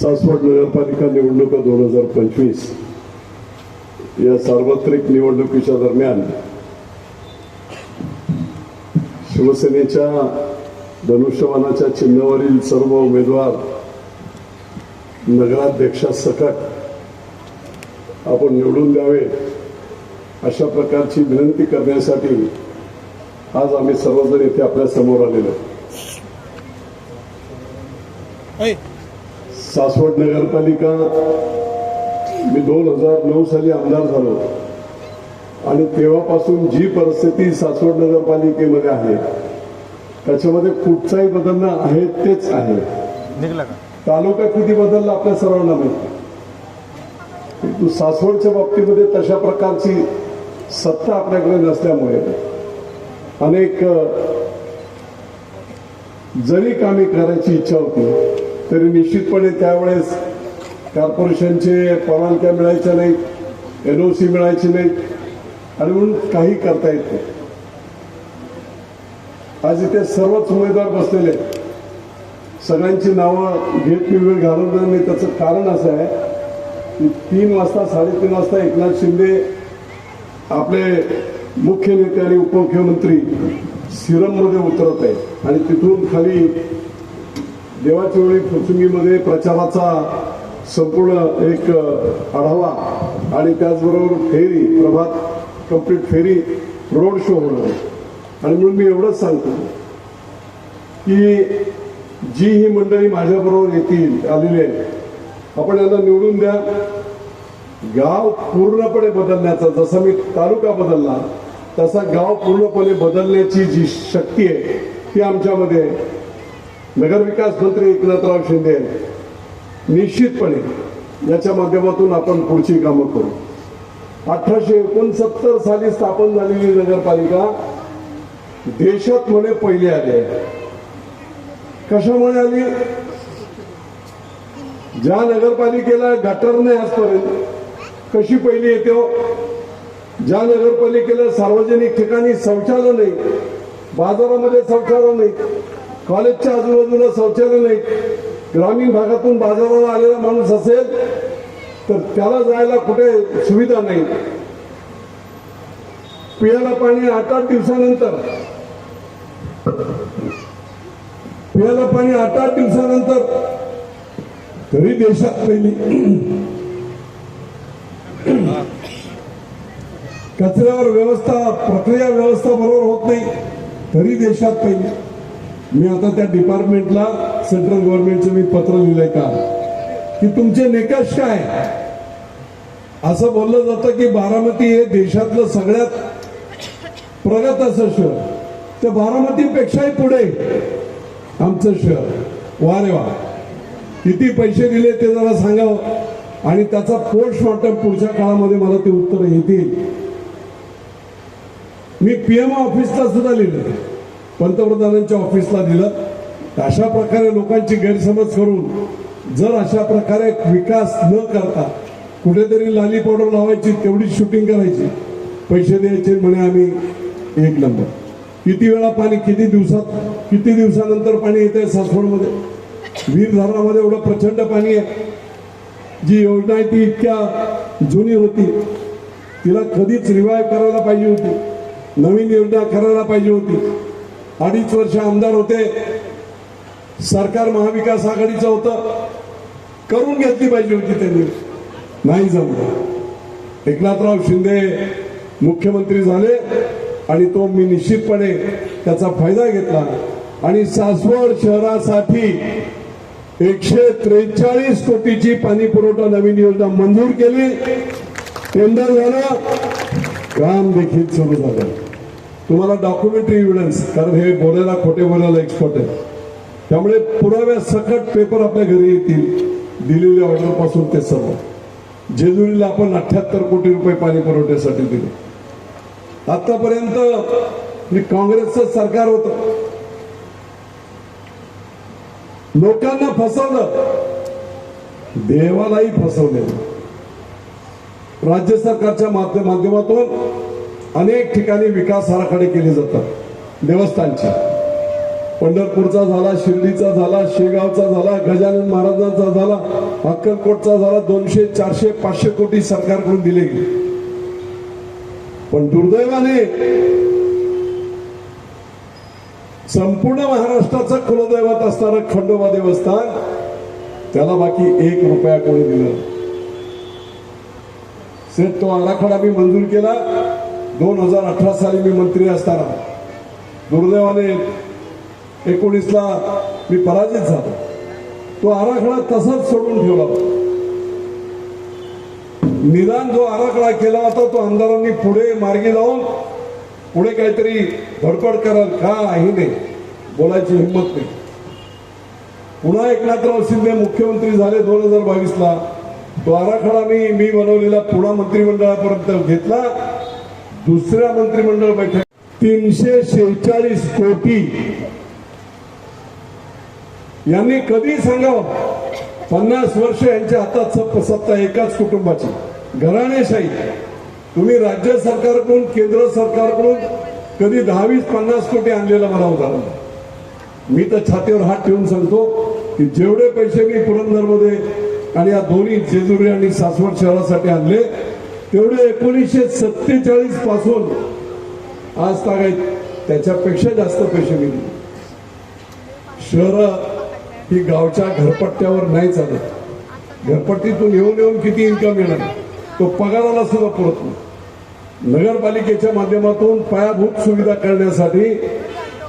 सासवड नगरपालिका निवडणुका दोन हजार पंचवीस या सार्वत्रिक निवडणुकीच्या दरम्यान शिवसेनेच्या धनुष्यबाणाच्या चिन्हावरील सर्व उमेदवार नगराध्यक्षासकट आपण निवडून द्यावे अशा प्रकारची विनंती करण्यासाठी आज आम्ही सर्वजण इथे आपल्यासमोर आलेलो आहोत. सासवड नगरपालिका मी दोन हजार नऊ साली आमदार झालो. आणि तेव्हापासून जी परिस्थिती सासवड नगरपालिकेमध्ये आहे त्याच्यामध्ये कुठचाही बदल आहे तेच आहे. तालुका किती बदलला आपल्या सर्वांना माहिती. सासवडच्या बाबतीमध्ये तशा प्रकारची सत्ता आपल्याकडे नसल्यामुळे अनेक जरी कामे करायची इच्छा होती तरी निश्चितपणे त्यावेळेस कॉर्पोरेशनचे परवानग्या मिळायच्या नाहीत सी मिळायची नाहीत आणि म्हणून काही करता येत नाही. आज इथे सर्वच उमेदवार बसलेले आहेत. सगळ्यांची नावं घेत मी वेळ घालवणार नाही त्याचं कारण असं आहे की तीन वाजता साडेतीन वाजता एकनाथ शिंदे आपले मुख्य नेते आणि उपमुख्यमंत्री सिरममध्ये उतरत आहेत. आणि तिथून खाली देवाच्या वेळी फुसुंगीमध्ये प्रचाराचा संपूर्ण एक आढावा आणि त्याचबरोबर फेरी प्रभात कंप्लीट फेरी रोड शो होणार आहे. आणि म्हणून मी एवढंच सांगतो की जी ही मंडळी माझ्याबरोबर येतील आलेली आहे आपण यांना निवडून द्या. गाव पूर्णपणे बदलण्याचा जसा मी तालुका बदलला तसा गाव पूर्णपणे बदलण्याची जी शक्ती आहे ती आमच्यामध्ये आहे नगरविकास मंत्री एकनाथराव शिंदे निश्चितपणे याच्या माध्यमातून आपण पुढची कामं करू. अठराशे एकोणसत्तर साली स्थापन झालेली नगरपालिका देशात म्हणे पहिली आली आहे. कशामुळे आली? ज्या नगरपालिकेला गटर नाही आजपर्यंत कशी पहिली येते हो? ज्या नगरपालिकेला सार्वजनिक ठिकाणी शौचालय नाही बाजारामध्ये शौचालय नाही कॉलेजच्या आजूबाजूला शौचालय नाही. ग्रामीण भागातून बाजाराला आलेला माणूस असेल तर त्याला जायला कुठे सुविधा नाही. पियाला पाणी आठ आठ दिवसानंतर. पियाला पाणी आठ आठ दिवसानंतर. तरी देशात पहिली. कचऱ्यावर व्यवस्था प्रक्रिया व्यवस्था बरोबर होत नाही. तरी देशात पहिली. मी आता त्या डिपार्टमेंटला सेंट्रल गव्हर्नमेंटचं मी पत्र लिहिलंय का की तुमचे निकष काय? असं बोललं जातं की बारामती हे देशातलं सगळ्यात प्रगत असं शहर. त्या बारामतीपेक्षाही पुढे आमचं शहर. वा रे वा. किती पैसे दिले ते जरा सांगावं. आणि त्याचा पोस्टमॉर्टम पुढच्या काळामध्ये मला ते उत्तर येतील. मी पीएमओ ऑफिसला सुद्धा लिहिलं पंतप्रधानांच्या ऑफिसला दिलं. अशा प्रकारे लोकांची गैरसमज करून जर अशा प्रकारे विकास न करता कुठेतरी लाली पावडर लावायची तेवढी शूटिंग करायची पैसे द्यायचे म्हणे आम्ही. एक नंबर किती वेळा पाणी किती दिवसात किती दिवसानंतर पाणी येते सासवडमध्ये? वीर धरणामध्ये एवढं प्रचंड पाणी आहे. जी योजना आहे ती इतक्या जुनी होती. तिला कधीच रिवाईव्ह करायला पाहिजे होती. नवीन योजना करायला पाहिजे होती. अडीच वर्ष आमदार होते. सरकार महाविकास आघाडीचं होतं. करून घेतली पाहिजे होती त्यांनी. नाही जमलं. एकनाथराव शिंदे मुख्यमंत्री झाले आणि तो मी निश्चितपणे त्याचा फायदा घेतला. आणि सासवड शहरासाठी एकशे त्रेचाळीस कोटीची पाणी पुरवठा नवीन योजना मंजूर केली. टेंडर झालं काम देखील सुरू झालं. तुम्हाला डॉक्युमेंटरी एव्हिडन्स कारण हे बोलायला खोटे बोलायला एक्सपर्ट आहे. त्यामुळे पुराव्या सकट पेपर आपल्या घरी येतील दिलेल्या ऑर्डरपासून ते सर्व. जेजुरीला आपण अठ्याहत्तर कोटी रुपये पाणी पुरवठ्यासाठी दिले. आतापर्यंत हे काँग्रेसचं सरकार होत. लोकांना फसवलं. देवालाही फसवले राज्य सरकारच्या माध्य- माध्यमातून अनेक ठिकाणी विकास आराखडे केले जातात. देवस्थानचे. पंढरपूरचा झाला शिर्डीचा झाला शेगावचा झाला गजानन महाराजांचा झाला अक्कलकोटचा झाला दोनशे चारशे पाचशे कोटी सरकारकडून दिले गेले. पण दुर्दैवाने संपूर्ण महाराष्ट्राचं कुलदैवत असणारं खंडोबा देवस्थान त्याला बाकी एक रुपया कोणी दिलं तो आराखडा मी मंजूर केला. दोन हजार अठरा साली मी मंत्री असताना दुर्दैवाने एकोणीसला मी पराजित झालो. तो आराखडा तसाच सोडून ठेवला निदान जो आराखडा केला होता तो आमदारांनी पुढे मार्गी लावून पुढे काहीतरी धडपड कराल काही नाही बोलायची हिंमत नाही. पुन्हा एकनाथराव शिंदे मुख्यमंत्री झाले दोन हजार बावीसला. तो आराखडा मी मी बनवलेला पुन्हा मंत्रिमंडळापर्यंत घेतला. दुसऱ्या मंत्रिमंडळ बैठक. तीनशे शेहेचाळीस कोटी. यांनी कधी सांगावं? पन्नास वर्ष यांच्या हातात सप- सत्ता एकाच कुटुंबाची. घराणेशाही तुम्ही राज्य सरकारकडून केंद्र सरकारकडून कधी दहावीस पन्नास कोटी आणलेला मला उदाहरण. मी तर छातीवर हात ठेवून सांगतो की जेवढे पैसे मी पुरंदरमध्ये आणि या दोन्ही जेजुरी आणि सासवड शहरासाठी आणले तेवढे एकोणीसशे सत्तेचाळीसपासून आज तागायत त्याच्यापेक्षा जास्त पैसे गेले. दिले शहर ही गावच्या घरपट्ट्यावर नाही चालत. घरपट्टीतून येऊन येऊन किती इन्कम येणार? तो पगाराला सुद्धा पुरत नाही. नगरपालिकेच्या माध्यमातून पायाभूत सुविधा करण्यासाठी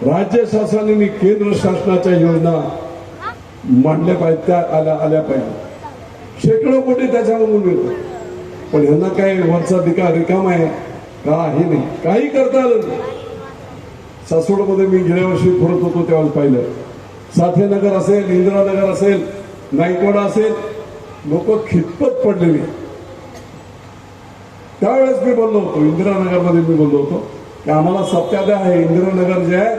राज्य शासनाने केंद्र शासनाच्या योजना मांडल्या पाहिजेत त्या आल्या आल्या पाहिजे. शेकडो कोटी त्याच्यामधून मिळतो पण ह्यांना काय वरचा दिका रिकाम आहे? काही नाही? काही करता आलं सासवडमध्ये मी गेल्या वर्षी फिरत होतो तेव्हा पाहिलं. साथेनगर असेल इंदिरानगर असेल नाईकवाडा असेल लोक खितपत पडलेली. त्यावेळेस मी बोललो होतो इंदिरानगरमध्ये मी बोललो होतो की आम्हाला सत्याग्रह आहे इंदिरानगर जे आहे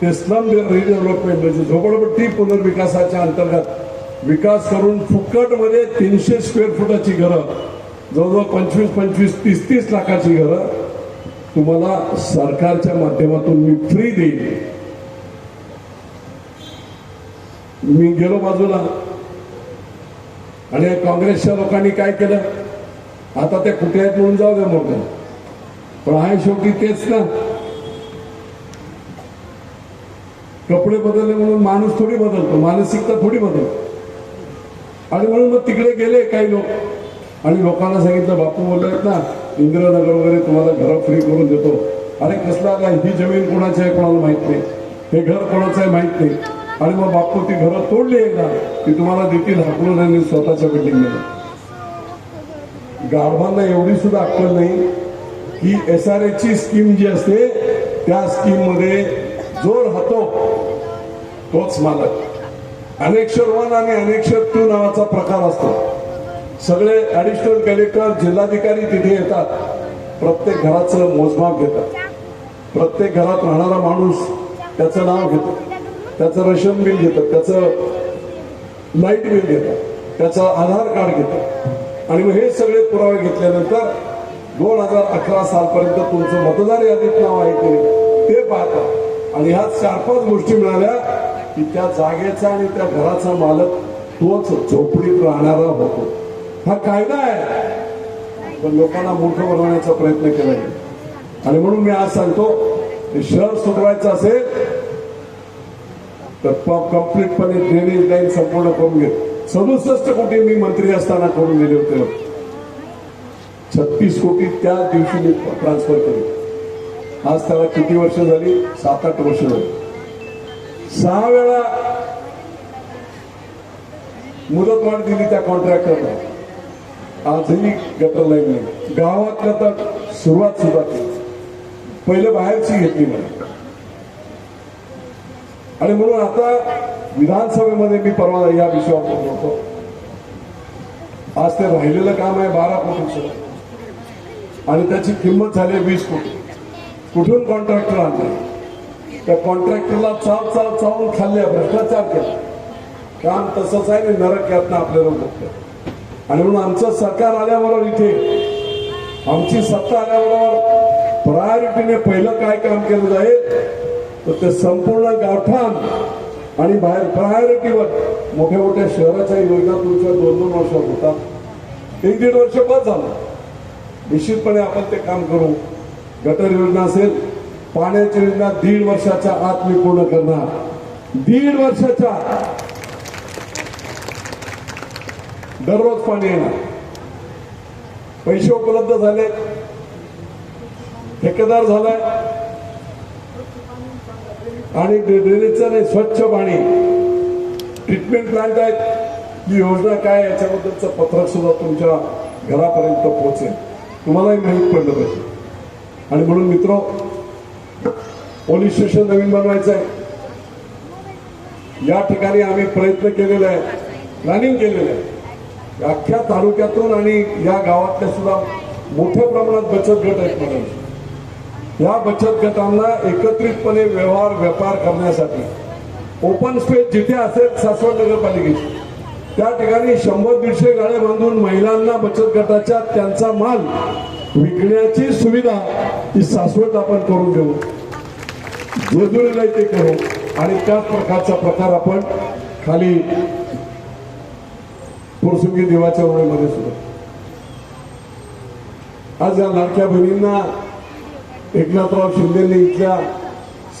ते स्लम रिडेव्हलपमेंट म्हणजे झोपडपट्टी पुनर्विकासाच्या अंतर्गत विकास करून फुकटमध्ये तीनशे स्क्वेअर फुटाची घरं जवळजवळ पंचवीस पंचवीस तीस तीस लाखाची घरं तुम्हाला सरकारच्या माध्यमातून मी फ्री देईन. मी गेलो बाजूला. आणि काँग्रेसच्या लोकांनी काय केलं? आता ते कुठे आहेत म्हणून जाऊ द्या मोठं पण आहे शेवटी तेच ना. कपडे बदलले म्हणून माणूस थोडी बदलतो. मानसिकता थोडी बदलतो. आणि म्हणून मग तिकडे गेले काही लोक. आणि लोकांना सांगितलं बापू बोललेत ना इंदिरानगर वगैरे तुम्हाला घर फ्री करून देतो. अरे कसला काय ही जमीन कोणाची आहे कोणाला माहीत नाही. हे घर कोणाचं आहे माहीत नाही. आणि मग बापू ती घरं तोडली एकदा की तुम्हाला देखील हाकलून आणि स्वतःच्या बिल्डिंग गाढवांना एवढी सुद्धा अक्कल नाही. की एस आर ची स्कीम जी असते त्या स्कीममध्ये जो राहतो तोच मालक. अनेक्षर वन आणि अनेक्षर टू नावाचा प्रकार असतो. सगळे ऍडिशनल कलेक्टर जिल्हाधिकारी तिथे येतात. प्रत्येक घराचं मोजमाप घेतात. प्रत्येक घरात राहणारा माणूस त्याचं नाव घेतो. त्याचं रेशन बिल घेतात त्याचं लाइट बिल घेतात त्याचं आधार कार्ड घेतात आणि मग हे सगळे पुरावे घेतल्यानंतर दोन हजार अकरा सालपर्यंत तुमचं मतदार यादीत नाव आहे की ते पाहतात आणि ह्या चार पाच गोष्टी मिळाल्या की त्या जागेचा आणि त्या घराचा मालक तोच झोपडीत राहणारा होतो. हा कायदा आहे. पण लोकांना मूर्ख बनवण्याचा प्रयत्न केला गेला आणि म्हणून मी आज सांगतो की शहर सुधरायचं असेल तर कम्प्लीटपणे ड्रेनेज लाईन संपूर्ण करून घे. सदुसष्ट कोटी मी मंत्री असताना करून दिले होते. छत्तीस कोटी त्या दिवशी मी ट्रान्सफर केली. आज त्याला किती वर्ष झाली? सात आठ वर्ष झाली. सहा वेळा मुदतवाढ दिली त्या कॉन्ट्रॅक्टरला आजही गटर लाईन नाही गावातल्या तर सुरुवात सुद्धा केली. पहिले बाहेरची घेतली मला. आणि म्हणून आता विधानसभेमध्ये मी परवा या विषयावर बोललो होतो. आज ते राहिलेलं काम आहे बारा कोटीचं. आणि त्याची किंमत झाली आहे वीस कोटी. कुठून कॉन्ट्रॅक्टर आणले? त्या कॉन्ट्रॅक्टरला चाव चाव चावून खाल्ले भ्रष्टाचार केला. काम तसंच आहे आणि नरक यातनं आपल्याला बघतं आणि म्हणून आमचं सरकार आल्याबरोबर इथे आमची सत्ता आल्याबरोबर प्रायोरिटीने पहिलं काय काम केलं जाईल तर ते संपूर्ण गावठाण आणि बाहेर प्रायोरिटीवर मोठ्या मोठ्या शहराच्या योजना तुमच्या दोन दोन वर्षात होतात. एक दीड वर्ष बस झालं. निश्चितपणे आपण ते काम करू. गटर योजना असेल पाण्याची योजना दीड वर्षाच्या आत मी पूर्ण करणार. दीड वर्षाच्या आत. दररोज पाणी येणार. पैसे उपलब्ध झाले ठेकेदार झालाय. आणि ड्रेनेजचं नाही स्वच्छ पाणी. ट्रीटमेंट प्लांट आहेत. ही योजना काय याच्याबद्दलचं पत्रक सुद्धा तुमच्या घरापर्यंत पोहोचेल. तुम्हालाही माहीत पडलं पाहिजे. आणि म्हणून मित्र पोलीस स्टेशन नवीन बनवायचं आहे या ठिकाणी आम्ही प्रयत्न केलेला आहे. प्लॅनिंग केलेलं आहे. अख्ख्या तालुक्यातून आणि या गावातल्या सुद्धा मोठ्या प्रमाणात बचत गट आहेत म्हणून. या बचत गटांना एकत्रितपणे व्यवहार व्यापार करण्यासाठी ओपन स्पेस जिथे असेल सासवड नगरपालिकेची त्या ठिकाणी शंभर दीडशे गाड्या बांधून महिलांना बचत गटाच्या त्यांचा माल विकण्याची सुविधा ही सासवड आपण करून देऊ. जेजुरीला ते करू आणि त्याच प्रकारचा प्रकार आपण खाली पुरसुंगी देवाच्या ओळीमध्ये सुद्धा. आज या लाडक्या बहिणींना एकनाथराव शिंदेने इथल्या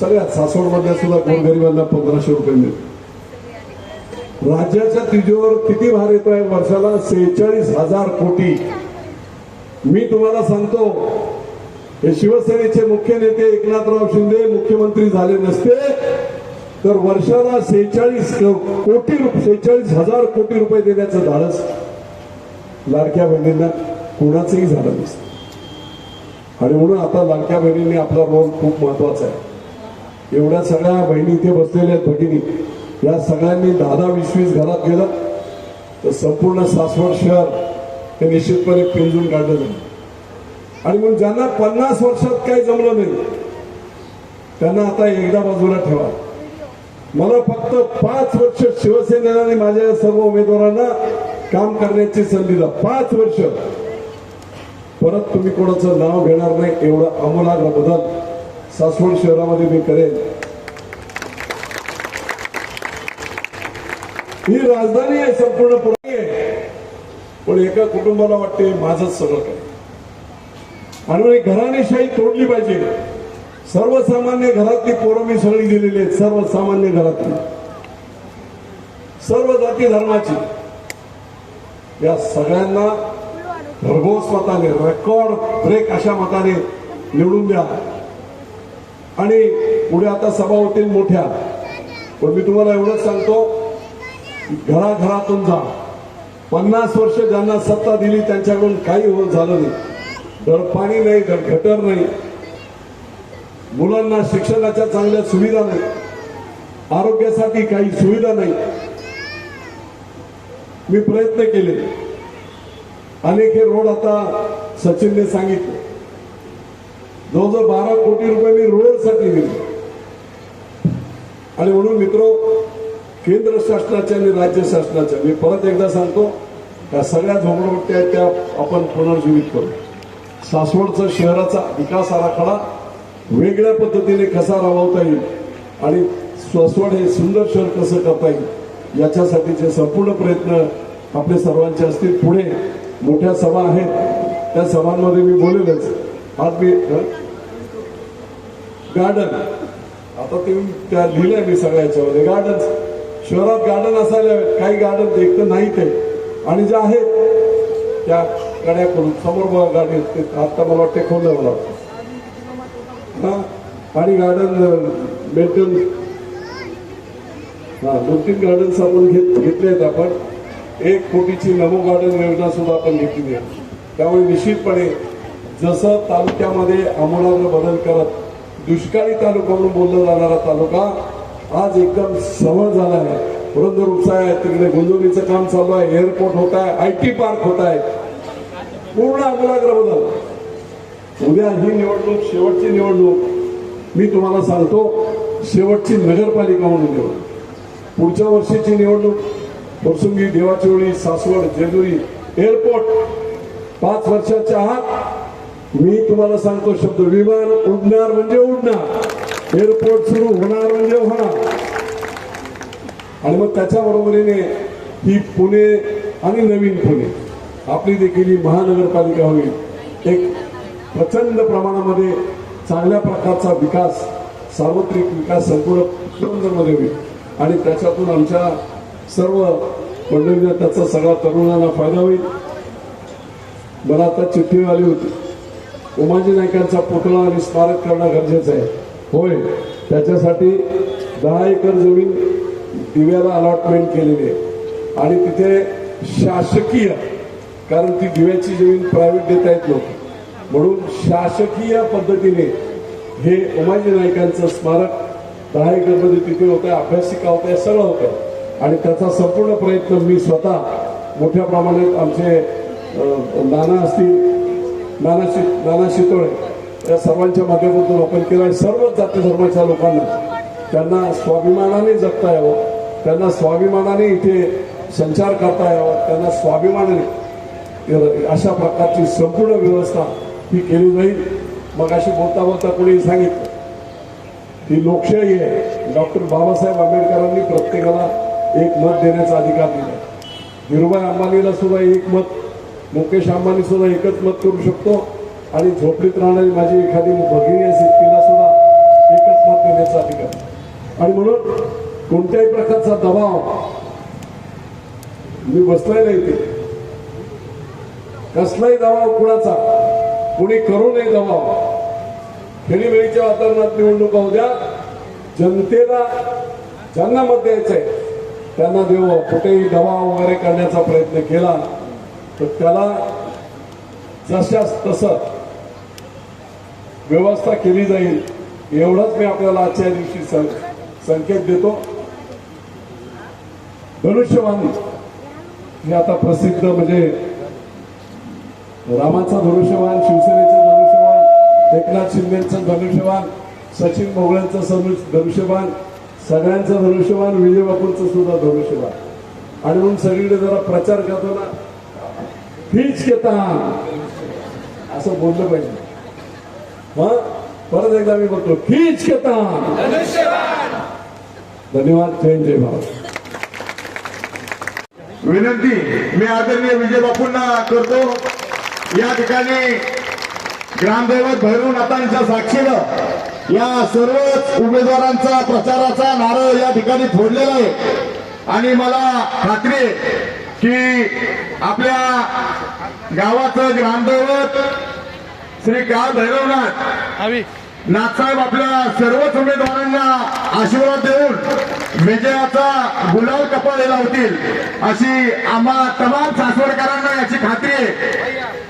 सगळ्या सासवडमधल्या सुद्धा गोरगरिबांना पंधराशे रुपये मिळते राज्याच्या तिजोर किती भार येतोय? वर्षाला सेहेचाळीस हजार कोटी. मी तुम्हाला सांगतो हे शिवसेनेचे मुख्य नेते एकनाथराव शिंदे मुख्यमंत्री झाले नसते. तर वर्षाला सेहेचाळीस कोटी सेहेचाळीस हजार कोटी रुपये देण्याचं धाडस लाडक्या बहिणींना कोणाचंही झालं नसतं. आणि म्हणून आता लाडक्या बहिणींनी आपला रोल खूप महत्त्वाचा आहे. एवढ्या सगळ्या बहिणी इथे बसलेल्या आहेत भगिनी. या सगळ्यांनी दहा दहा वीस वीस घरात गेलं तर संपूर्ण सासवड शहर हे निश्चितपणे पिंजून काढलं जाईल. आणि म्हणून ज्यांना पन्नास वर्षात काही जमलं नाही त्यांना आता एकदा बाजूला ठेवा. मला फक्त पाच वर्ष शिवसेनेने माझ्या सर्व उमेदवारांना काम करण्याची संधी द्या. पाच वर्ष. परत तुम्ही कोणाचं नाव घेणार नाही एवढा अमोलाग्र बदल. सासवड शहरामध्ये मी करेन. ही राजधानी आहे संपूर्ण पुणे आहे पण एका कुटुंबाला वाटते माझंच सगळं. काय आणि मग घराणेशाही तोडली पाहिजे. सर्वसामान्य घरातली पोरं मी सगळी गेलेली आहेत सर्वसामान्य घरातली. सर्व जाती धर्माची. या सगळ्यांना भरघोस मताने रेकॉर्ड ब्रेक अशा मताने निवडून द्या. आणि पुढे आता सभा होतील मोठ्या. पण मी तुम्हाला एवढंच सांगतो घराघरातून जा. पन्नास वर्ष ज्यांना सत्ता दिली त्यांच्याकडून काही होत झालं नाही. दडपाणी नाही धड नाही. मुलांना शिक्षणाच्या चांगल्या सुविधा नाही. आरोग्यासाठी काही सुविधा नाही. मी प्रयत्न केले. अनेक हे रोड आता सचिनने सांगितले. जवळजवळ बारा कोटी रुपये मी रोडसाठी दिले. आणि म्हणून मित्र केंद्र शासनाच्या आणि राज्य शासनाच्या मी परत एकदा सांगतो त्या सगळ्या झोपडपट्ट्या आहेत त्या आपण पुनर्जीवित करू. सासवडचा शहराचा विकास आराखडा वेगळ्या पद्धतीने कसा राबवता येईल आणि स्वस्वड हे सुंदर शहर कसं करता येईल याच्यासाठीचे संपूर्ण प्रयत्न आपले सर्वांचे असतील. पुढे मोठ्या सभा आहेत. त्या सभांमध्ये मी बोलेलच. आज मी गार्डन. आता ते त्या लिहिल्या मी सगळ्या याच्यामध्ये. गार्डन. शहरात गार्डन असायला काही गार्डन एक तर नाही ते आणि जे आहेत त्या गाड्या करून समोर बघा गाडी ते आता मला वाटते खोललं मला वाटतं हा आणि गार्डन मेंटेन हा दोन तीन गार्डन्स आपण घेत घेतले आहेत आपण. एक कोटीची नमो गार्डन योजना सुद्धा आपण घेतलेली आहे. त्यामुळे निश्चितपणे जसं तालुक्यामध्ये आमूलाग्र बदल करत दुष्काळी तालुका म्हणून बोलला जाणारा तालुका आज एकदम सवय झाला आहे. पुरंदर उपसा आहे तिकडे गुंजवणीचं काम चालू आहे एअरपोर्ट होत आहे आय टी पार्क होत आहे. पूर्ण आमूलाग्र बदल. उद्या ही निवडणूक शेवटची निवडणूक. मी तुम्हाला सांगतो शेवटची नगरपालिका म्हणून निवडणूक पुढच्या वर्षीची निवडणूक फुरसुंगी देवाचिवळी सासवड जेजुरी एअरपोर्ट पाच वर्षाच्या आत मी तुम्हाला सांगतो शब्द विमान उडणार म्हणजे उडणार. एअरपोर्ट सुरू होणार म्हणजे होणार. आणि मग त्याच्या बरोबरीने ही पुणे आणि नवीन पुणे. आपली देखील ही महानगरपालिका होईल. एक प्रचंड प्रमाणामध्ये चांगल्या प्रकारचा विकास सार्वत्रिक विकास संपूर्ण पुरंदरमध्ये होईल. आणि त्याच्यातून आमच्या सर्व मंडळींना त्याचा सगळ्या तरुणांना फायदा होईल. मला आता चिठ्ठी आली होती. उमाजी नायकांचा पुतळा आणि स्मारक करणं गरजेचं आहे. होय त्याच्यासाठी दहा एकर जमीन दिव्याला अलॉटमेंट केलेली आहे. आणि तिथे शासकीय कारण ती दिव्याची जमीन प्रायव्हेट देता येत नव्हती. म्हणून शासकीय पद्धतीने हे उमाजी नाईकांचं स्मारक दहा तिथे होतं अभ्यासिका होत्या सगळं होतं आणि त्याचा संपूर्ण प्रयत्न मी स्वतः मोठ्या प्रमाणात आमचे नाना असतील नाना शि नाना शितोळे या सर्वांच्या माध्यमातून आपण केला आहे सर्वच जाती धर्माच्या लोकांना त्यांना स्वाभिमानाने जगता यावं. त्यांना स्वाभिमानाने इथे संचार करता यावा. त्यांना स्वाभिमानाने अशा प्रकारची संपूर्ण व्यवस्था ती केली जाईल मग अशी बोलता बोलता कोणी सांगितलं. ही लोकशाही आहे. डॉक्टर बाबासाहेब आंबेडकरांनी प्रत्येकाला एक मत देण्याचा अधिकार दिला. धीरुभाई अंबानीला सुद्धा एक मत मुकेश अंबानी सुद्धा एकच मत करू शकतो. आणि झोपडीत राहणारी माझी एखादी भगिनी असेल तिला सुद्धा एकच मत देण्याचा अधिकार. आणि म्हणून कोणत्याही प्रकारचा दबाव मी बसलाय नाही इथे. कसलाही दबाव कुणाचा कुणी करू नये जमाव खेळीवेळीच्या वातावरणात निवडणुका उद्या. जनतेला ज्यांना मत द्यायचंय त्यांना देव कुठेही दबाव वगैरे करण्याचा प्रयत्न केला तर त्याला जशास तस व्यवस्था केली जाईल एवढंच मी आपल्याला आजच्या दिवशी सं- संकेत देतो. धनुष्यवाणी हे आता प्रसिद्ध म्हणजे रामाचा धनुष्यवान शिवसेनेचं धनुष्यवान एकनाथ शिंदेचं धनुष्यवान सचिन भोगळ्यांचं सनु- सगळ्यांचं धनुष्यवान विजय बापूंचं सुद्धा धनुष्यवान आणि म्हणून सगळीकडे जरा प्रचार करतो ना. हीच घेता असं बोललं पाहिजे. मग परत एकदा मी बोलतो हीच घेता धन्यवाद. जय जय भाऊ विनंती. मी आदरणीय विजय बापूंना करतो. या ठिकाणी ग्रामदैवत भैरवनाथांच्या साक्षीनं या सर्वच उमेदवारांचा प्रचाराचा नारळ या ठिकाणी फोडलेला आहे. आणि मला खात्री आहे की आपल्या गावाचं ग्रामदैवत श्री काळ भैरवनाथ नाथसाहेब आपल्या सर्वच उमेदवारांना आशीर्वाद देऊन विजयाचा गुलाल कपाळे लावतील अशी आम्हा तमाम सासवडकरांना याची खात्री आहे.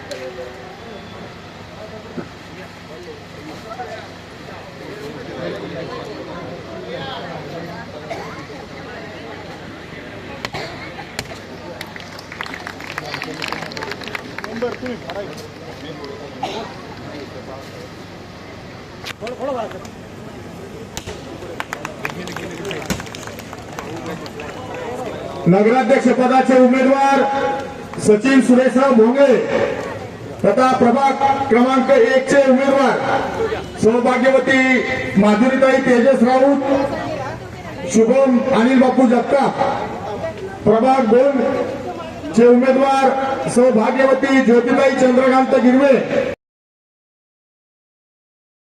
नगराध्यक्ष पदाचे उमेदवार सचिन सुरेशराव भोंगे तथा प्रभाग क्रमांक एक चे उमेदवार सौभाग्यवती माधुरीताई तेजस राऊत शुभम अनिल बापू जगताप. प्रभाग दोन चे उमेदवार सौभाग्यवती ज्योतिबाई चंद्रकांत गिरवे.